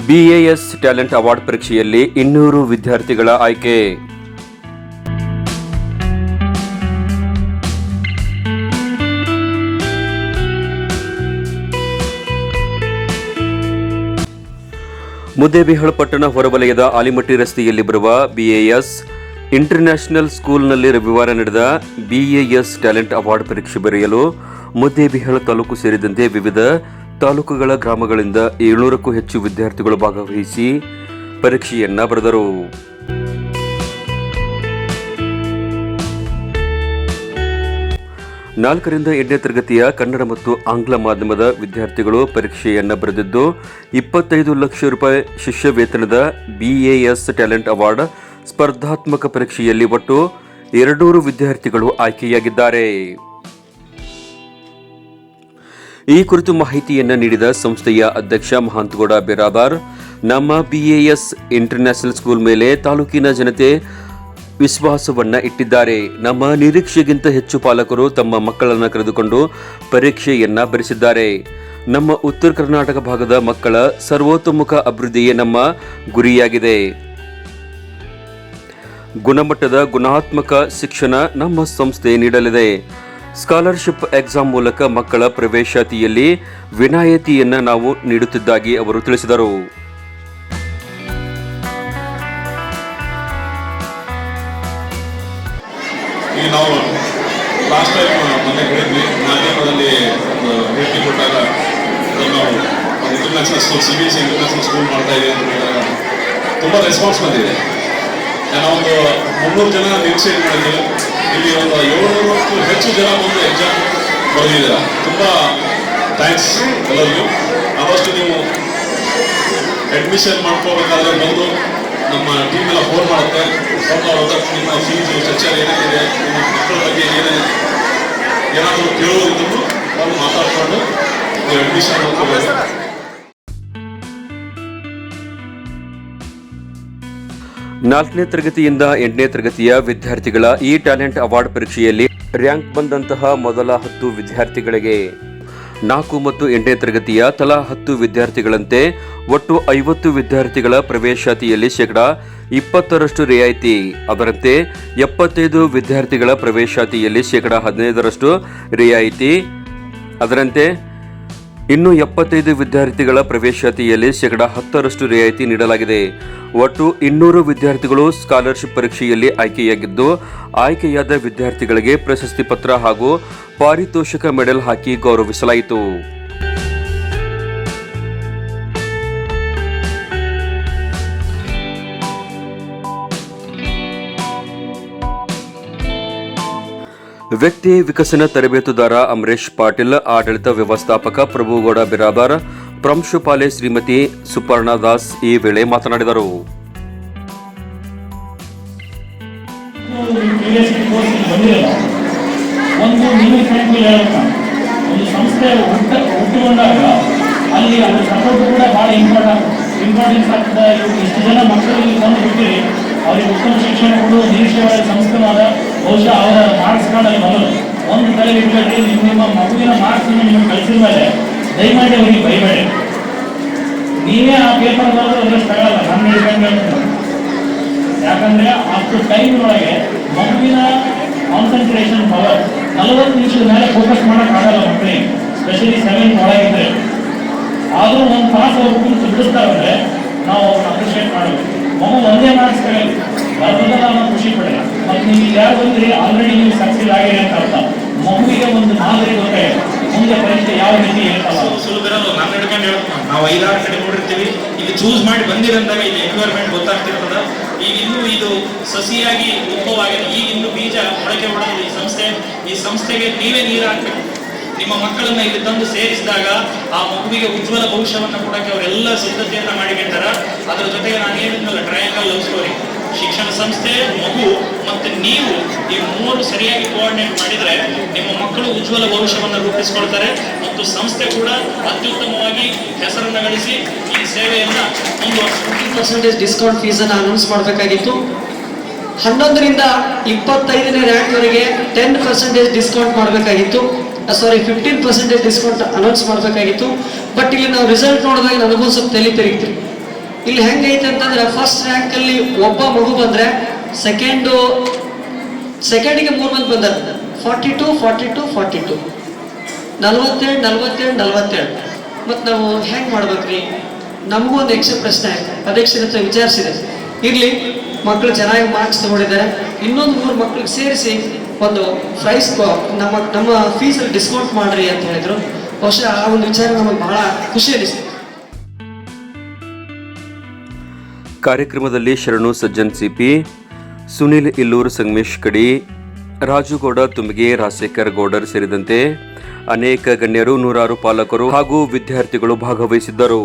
BIS talent award ಪರೀಕ್ಷೆಯಲ್ಲಿ ಇನ್ನೂರು ವಿದ್ಯಾರ್ಥಿಗಳ ಆಯ್ಕೆ. ಮುದ್ದೇಬಿಹಾಳ ಪಟ್ಟಣ ಹೊರವಲಯದ ಆಲಿಮಟ್ಟಿ ರಸ್ತೆಯಲ್ಲಿ ಬರುವ ಬಿಎಎಸ್ ಇಂಟರ್ನ್ಯಾಷನಲ್ ಸ್ಕೂಲ್ನಲ್ಲಿ ರವಿವಾರ ನಡೆದ ಬಿಎಎಸ್ ಟ್ಯಾಲೆಂಟ್ ಅವಾರ್ಡ್ ಪರೀಕ್ಷೆ ಬರೆಯಲು ಮುದ್ದೇಬಿಹಾಳ ತಾಲೂಕು ಸೇರಿದಂತೆ ವಿವಿಧ ತಾಲೂಕುಗಳ ಗ್ರಾಮಗಳಿಂದ ಏಳ್ನೂರಕ್ಕೂ ಹೆಚ್ಚು ವಿದ್ಯಾರ್ಥಿಗಳು ಭಾಗವಹಿಸಿ ಪರೀಕ್ಷೆಯನ್ನ ಬರೆದರು. ನಾಲ್ಕರಿಂದ ಎಂಟನೇ ತರಗತಿಯ ಕನ್ನಡ ಮತ್ತು ಆಂಗ್ಲ ಮಾಧ್ಯಮದ ವಿದ್ಯಾರ್ಥಿಗಳು ಪರೀಕ್ಷೆಯನ್ನು ಬರೆದಿದ್ದು, ಇಪ್ಪತ್ತೈದು ಲಕ್ಷ ರೂಪಾಯಿ ಶಿಷ್ಯ ವೇತನದ ಬಿಎಎಸ್ ಟ್ಯಾಲೆಂಟ್ ಅವಾರ್ಡ್ ಸ್ಪರ್ಧಾತ್ಮಕ ಪರೀಕ್ಷೆಯಲ್ಲಿ ಒಟ್ಟು ಎರಡೂರು ವಿದ್ಯಾರ್ಥಿಗಳು ಆಯ್ಕೆಯಾಗಿದ್ದಾರೆ. ಈ ಕುರಿತು ಮಾಹಿತಿಯನ್ನು ನೀಡಿದ ಸಂಸ್ಥೆಯ ಅಧ್ಯಕ್ಷ ಮಹಾಂತಗೌಡ ಬಿರಾಬಾರ್, ನಮ್ಮ ಬಿಎಎಸ್ ಇಂಟರ್ನ್ಯಾಷನಲ್ ಸ್ಕೂಲ್ ಮೇಲೆ ತಾಲೂಕಿನ ಜನತೆ ವಿಶ್ವಾಸವನ್ನ ಇಟ್ಟಿದ್ದಾರೆ. ನಮ್ಮ ನಿರೀಕ್ಷೆಗಿಂತ ಹೆಚ್ಚು ಪಾಲಕರು ತಮ್ಮ ಮಕ್ಕಳನ್ನು ಕರೆದುಕೊಂಡು ಪರೀಕ್ಷೆಯನ್ನ ಬರೆಸಿದ್ದಾರೆ. ನಮ್ಮ ಉತ್ತರ ಕರ್ನಾಟಕ ಭಾಗದ ಮಕ್ಕಳ ಸರ್ವತೋಮುಖ ಅಭಿವೃದ್ಧಿಯೇ ನಮ್ಮ ಗುರಿಯಾಗಿದೆ. ಗುಣಮಟ್ಟದ ಗುಣಾತ್ಮಕ ಶಿಕ್ಷಣ ನಮ್ಮ ಸಂಸ್ಥೆ ನೀಡಲಿದೆ. ಸ್ಕಾಲರ್ಶಿಪ್ ಎಕ್ಸಾಮ್ ಮೂಲಕ ಮಕ್ಕಳ ಪ್ರವೇಶಾತಿಯಲ್ಲಿ ವಿನಾಯಿತಿಯನ್ನು ನಾವು ನೀಡುತ್ತಿದ್ದಾಗಿ ಅವರು ತಿಳಿಸಿದರು. Time international school C B S international school ಮಾಡ್ತಾ ಇದೆ ಅಂತ ಹೇಳಿದಾಗ, ತುಂಬ ರೆಸ್ಪಾನ್ಸ್ ಬಂದಿದೆ. ನಾವು ಒಂದು ಮುನ್ನೂರು ಜನ ನಿರೀಕ್ಷೆ ಮಾಡಿದ್ದೀನಿ ಇಲ್ಲಿ ಒಂದು ಏಳ್ನೂರಕ್ಕೂ ಹೆಚ್ಚು ಜನ ಬಂದು ಎಕ್ಸಾಮ್ ಬರೆದಿದ್ದೀರಾ. ತುಂಬ ಥ್ಯಾಂಕ್ಸ್ ಎಲ್ಲರಿಗೂ. ಆದಷ್ಟು ನೀವು ಅಡ್ಮಿಷನ್ ಮಾಡ್ಕೋಬೇಕಾದ್ರೆ ಬಂದು ನಮ್ಮ ಟೀಮ್ ಎಲ್ಲ ಫೋನ್ ಮಾಡುತ್ತೆ. ಫೋನ್ ಮಾಡೋದಕ್ಕೆ ನಿಮ್ಮ ಫೀಸು ಸ್ಟ್ರಕ್ಚರ್ ಏನೇನಿದೆ, ನಿಮ್ಮ ಮಕ್ಕಳ ಬಗ್ಗೆ ಏನೇ ಏನಾದರೂ ಕೇಳೋದಿದ್ರು ನಾವು ಮಾತಾಡಿಕೊಂಡು ನೀವು ಅಡ್ಮಿಷನ್ ಮಾಡ್ಕೋಬೇಕು. ನಾಲ್ಕನೇ ತರಗತಿಯಿಂದ ಎಂಟನೇ ತರಗತಿಯ ವಿದ್ಯಾರ್ಥಿಗಳ ಈ ಟ್ಯಾಲೆಂಟ್ ಅವಾರ್ಡ್ ಪರೀಕ್ಷೆಯಲ್ಲಿ ರ್ಯಾಂಕ್ ಬಂದಂತಹ ಮೊದಲ ಹತ್ತು ವಿದ್ಯಾರ್ಥಿಗಳಿಗೆ. ನಾಲ್ಕು ಮತ್ತು ಎಂಟನೇ ತರಗತಿಯ ತಲಾ ಹತ್ತು ವಿದ್ಯಾರ್ಥಿಗಳಂತೆ ಒಟ್ಟು ಐವತ್ತು ವಿದ್ಯಾರ್ಥಿಗಳ ಪ್ರವೇಶಾತಿಯಲ್ಲಿ ಶೇಕಡ ಇಪ್ಪತ್ತರಷ್ಟು ರಿಯಾಯಿತಿ. ಅದರಂತೆ ಎಪ್ಪತ್ತೈದು ವಿದ್ಯಾರ್ಥಿಗಳ ಪ್ರವೇಶಾತಿಯಲ್ಲಿ ಶೇಕಡ ಹದಿನೈದರಷ್ಟು ರಿಯಾಯಿತಿ. ಅದರಂತೆ ಇನ್ನು ಎಪ್ಪತ್ತೈದು ವಿದ್ಯಾರ್ಥಿಗಳ ಪ್ರವೇಶಾತಿಯಲ್ಲಿ ಶೇಕಡಾ ಹತ್ತರಷ್ಟು ರಿಯಾಯಿತಿ ನೀಡಲಾಗಿದೆ. ಒಟ್ಟು ಇನ್ನೂರು ವಿದ್ಯಾರ್ಥಿಗಳು ಸ್ಕಾಲರ್ಶಿಪ್ ಪರೀಕ್ಷೆಯಲ್ಲಿ ಆಯ್ಕೆಯಾಗಿದ್ದು, ಆಯ್ಕೆಯಾದ ವಿದ್ಯಾರ್ಥಿಗಳಿಗೆ ಪ್ರಶಸ್ತಿ ಪತ್ರ ಹಾಗೂ ಪಾರಿತೋಷಕ ಮೆಡಲ್ ಹಾಕಿ ಗೌರವಿಸಲಾಯಿತು. ವ್ಯಕ್ತಿ ವಿಕಸನ ತರಬೇತುದಾರ ಅಮರೇಶ್ ಪಾಟೀಲ್, ಆಡಳಿತ ವ್ಯವಸ್ಥಾಪಕ ಪ್ರಭುಗೌಡ ಬಿರಾದಾರ್ ಪ್ರಾಂಶುಪಾಲೆ ಶ್ರೀಮತಿ ಸುಪರ್ಣ ದಾಸ್ ಈ ವೇಳೆ ಮಾತನಾಡಿದರು. ಸಂಸ್ಥೆ ಇಂಪಾರ್ಟೆನ್ಸ್ ಆಗ್ತದೆ. ಇಷ್ಟು ಜನ ಮಕ್ಕಳಿಗೆ ಬಿಟ್ಟಿರಿ ಅವ್ರಿಗೆ ಉತ್ತಮ ಶಿಕ್ಷಣ ಕೊಡು ನಿರೀಕ್ಷೆಗಳ ಸಂಸ್ಥೆನಾದ ಬಹುಶಃ ಅವರ ಮಾರ್ಕ್ಸ್ ಕಾರ್ಡಲ್ಲಿ ಮೊದಲು ಒಂದು ತಲೆ ಇಟ್ಕೊಳ್ರಿ ನೀವು ನಿಮ್ಮ ಮಗುವಿನ ಮಾರ್ಕ್ಸ್ ನಿಮಗೆ ಕಳಿಸಿದ ಮೇಲೆ ದಯಮಾಡಿ ಅವರಿಗೆ ಬೈಬೇಡಿ. ನೀವೇ ಆ ಪೇಪರ್ ಬರೆದು ಅದಷ್ಟು ತಗೊಳ್ಳಲ್ಲ ನನ್ನ ಹಿಡ್ಕೊಂಡು ಯಾಕಂದ್ರೆ ಅಷ್ಟು ಟೈಮ್ ಒಳಗೆ ಮಗುವಿನ ಕಾನ್ಸಂಟ್ರೇಷನ್ ಪವರ್ ನಲವತ್ತು ನಿಮಿಷದ ಮೇಲೆ ಫೋಕಸ್ ಮಾಡಕ್ ಆಗಲ್ಲ ಮಕ್ಕಳಿಗೆ ಸ್ಪೆಷಲಿ ಸೆವೆನ್ ಒಳಗಿದ್ರೆ ಆದರೂ ಒಂದು ತಾಸು ಅವ್ರು ಕುಂತು ಬಿಡಿಸ್ತಾರಂದ್ರೆ ನಾವು ಅವ್ರನ್ನ ಅಪ್ರಿಷಿಯೇಟ್ ಮಾಡಬೇಕು. ಮಗು ಒಂದೇ ಮಾರ್ಕ್ಸ್ ತಗೊಳ್ಳಿ ಬರ್ತದ ನಾವು ಖುಷಿ ಮತ್ತೆ ನೀವು ಆಲ್ರೆಡಿ ನೀವು ಆಗಿದೆ ಅಂತ ಅರ್ಥ. ಮಗುವಿಗೆ ಒಂದು ಮಾದರಿ ಗೊತ್ತಾಗಿದೆ ಮುಂದೆ ಪರೀಕ್ಷೆ ಯಾವ ರೀತಿ ಇರ್ತಲ್ಲ ಸುಲಭರಲ್ಲ ನಾನು ನಡ್ಕೊಂಡು ಹೇಳ್ತಾ ನಾವು. ಐದಾರು ಕಡೆ ನೋಡಿರ್ತೀವಿ. ಇಲ್ಲಿ ಚೂಸ್ ಮಾಡಿ ಬಂದಿರಂದಾಗ ಇಲ್ಲಿ ಎನ್ವೈರ್ಮೆಂಟ್ ಗೊತ್ತಾಗ್ತಿರ್ತದ. ಈಗ ಇನ್ನೂ ಇದು ಸಸಿಯಾಗಿ ಉದ್ಭವವಾಗಿದೆ. ಈಗ ಇನ್ನು ಬೀಜ ಮೊಳಕೆ ಹೊಡೆದು ಈ ಸಂಸ್ಥೆ ಈ ಸಂಸ್ಥೆಗೆ ನೀವೇ ನೀರು ನಿಮ್ಮ ಮಕ್ಕಳನ್ನ ಇಲ್ಲಿ ತಂದು ಸೇರಿಸಿದಾಗ ಆ ಮಗುವಿಗೆ ಉಜ್ವಲ ಭವಿಷ್ಯವನ್ನ ಕೊಡಕ್ಕೆ ಅವರೆಲ್ಲ ಸಿದ್ಧತೆಯನ್ನ ಮಾಡಿಬಿಡ್ತಾರ ಅದ್ರ ಜೊತೆಗೆ ನಾನು ಹೇಳಿದ್ನಲ್ಲ ಟ್ರಯಾಂಗಲ್ ಲವ್ ಸ್ಟೋರಿ ಶಿಕ್ಷಣ ಸಂಸ್ಥೆ, ಮಗು ಮತ್ತೆ ನೀವು ಈ ಮೂರು ಸರಿಯಾಗಿ ಕೋಆರ್ಡಿನೇಟ್ ಮಾಡಿದರೆ ನಿಮ್ಮ ಮಕ್ಕಳು ಉಜ್ವಲ ಭವಿಷ್ಯವನ್ನು ರೂಪಿಸಿಕೊಳ್ತಾರೆ ಮತ್ತು ಸಂಸ್ಥೆ ಕೂಡ ಅತ್ಯುತ್ತಮವಾಗಿ ಹೆಸರನ್ನು ಗಳಿಸಿ ಈ ಸೇವೆಯನ್ನು ಒಂದು ಫಿಫ್ಟಿ ಪರ್ಸೆಂಟೇಜ್ ಡಿಸ್ಕೌಂಟ್ ಫೀಸನ್ನು ಅನೌನ್ಸ್ ಮಾಡಬೇಕಾಗಿತ್ತು. ಹನ್ನೊಂದರಿಂದ ಇಪ್ಪತ್ತೈದನೇ ರ್ಯಾಂಕ್ವರೆಗೆ ಟೆನ್ ಪರ್ಸೆಂಟೇಜ್ ಡಿಸ್ಕೌಂಟ್ ಮಾಡಬೇಕಾಗಿತ್ತು. Sorry fifteen percentage discount announce ಮಾಡಬೇಕಾಗಿತ್ತು. ಬಟ್ ಇಲ್ಲಿ ನಾವು ರಿಸಲ್ಟ್ ನೋಡಿದಾಗ ನನಗೂ ಸ್ವಲ್ಪ ತಲೆ ತಿರುಗಿತು ಇಲ್ಲಿ ಹೆಂಗೈತೆ ಅಂತಂದ್ರೆ ಫಸ್ಟ್ ರ್ಯಾಂಕಲ್ಲಿ ಒಬ್ಬ ಮಗು ಬಂದ್ರೆ ಸೆಕೆಂಡು ಸೆಕೆಂಡಿಗೆ ಮೂರು ಮಂದಿ ಬಂದಾರ. Forty two forty two forty two ನಲ್ವತ್ತೇಳು ನಲ್ವತ್ತೇಳು ನಲ್ವತ್ತೇಳು ಮತ್ತು ನಾವು ಹೆಂಗೆ ಮಾಡ್ಬೇಕ್ರಿ? ನಮಗೂ ಒಂದು ಯಕ್ಷ ಪ್ರಶ್ನೆ ಅಧ್ಯಕ್ಷರ ಹತ್ರ ವಿಚಾರಿಸಿದೆ. ಇರಲಿ ಮಕ್ಕಳು ಚೆನ್ನಾಗಿ ಮಾರ್ಕ್ಸ್ ತೊಗೊಂಡಿದ್ದಾರೆ. ಇನ್ನೊಂದು ಮೂರು ಮಕ್ಳಿಗೆ ಸೇರಿಸಿ ಒಂದು ಪ್ರೈಸ್ ನಮ್ಮ ನಮ್ಮ ಫೀಸಲ್ಲಿ ಡಿಸ್ಕೌಂಟ್ ಮಾಡ್ರಿ ಅಂತ ಹೇಳಿದರು. ಬಹುಶಃ ಆ ಒಂದು ವಿಚಾರ ನಮಗೆ ಬಹಳ ಖುಷಿ ಅನಿಸ್ತು. ಕಾರ್ಯಕ್ರಮದಲ್ಲಿ ಶರಣು ಸಜ್ಜನ್ ಸಿಪಿ ಸುನಿಲ್ ಇಲ್ಲೂರು ಸಂಗಮೇಶ್ ಕಡಿ, ರಾಜುಗೌಡ ತುಂಬಿಗೆ ರಾಜಶೇಖರ್ ಗೌಡರ್ ಸೇರಿದಂತೆ ಅನೇಕ ಗಣ್ಯರು, ನೂರಾರು ಪಾಲಕರು ಹಾಗೂ ವಿದ್ಯಾರ್ಥಿಗಳು ಭಾಗವಹಿಸಿದ್ದರು.